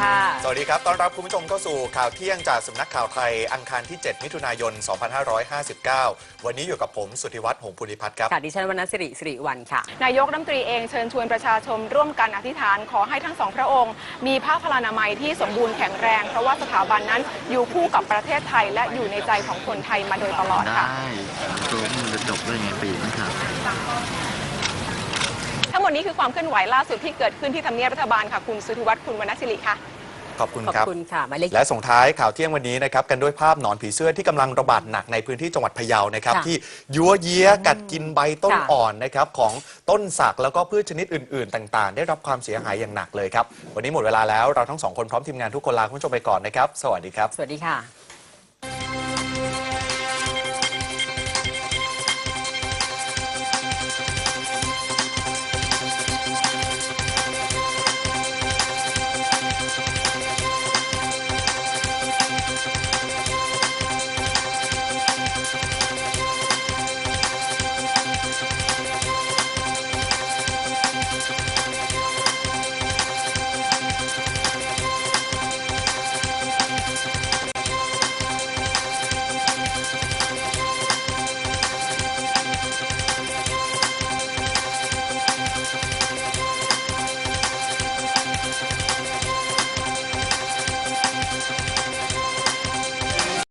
ค่ะ สวัสดีครับ ต้อนรับคุณผู้ชมเข้าสู่ข่าวเที่ยงจากสำนักข่าวไทย อังคารที่ 7 มิถุนายน 2559 วันนี้อยู่กับผมสุทธิวัฒน์หงส์ภูริพัฒน์ครับ ค่ะ ดิฉันวรรณสิริสิริวันค่ะ นายกรัฐมนตรีเองเชิญชวนประชาชนร่วมกันอธิษฐานขอให้ทั้งสองพระองค์ มีผ้าพลานามัยที่สมบูรณ์แข็งแรง เพราะว่าสถาบันนั้นอยู่คู่กับประเทศไทยและอยู่ในใจของคนไทยมาโดยตลอดค่ะ ได้ตัวมันจะจบได้ไงปีนะครั บทั้งหมดนี้คือความเคลื่อนไหวล่าสุดที่เกิดขึ้นที่ทำเนียบรัฐบาลค่ะ คุณสุธิวัฒน์คุณวรรณศิริค่ะ ขอบคุณขอบครับ คุณค่ะหมายเลข และส่งท้ายข่าวเที่ยงวันนี้นะครับกันด้วยภาพหนอนผีเสื้อที่กำลังระบาดหนักในพื้นที่จังหวัดพะเยานะครับค่ะที่ยัวเยี้ยกัดกินใบต้นค่ะ อ่อนนะครับของต้นสักแล้วก็พืชชนิดอื่น ๆ ต่างๆ ได้รับความเสียหายอย่างหนักเลยครับ วันนี้หมดเวลาแล้วเราทั้งสองคนพร้อมทีมงานทุกคนลาคุณผู้ชมไปก่อนนะครับ สวัสดีครับ สวัสดีค่ะ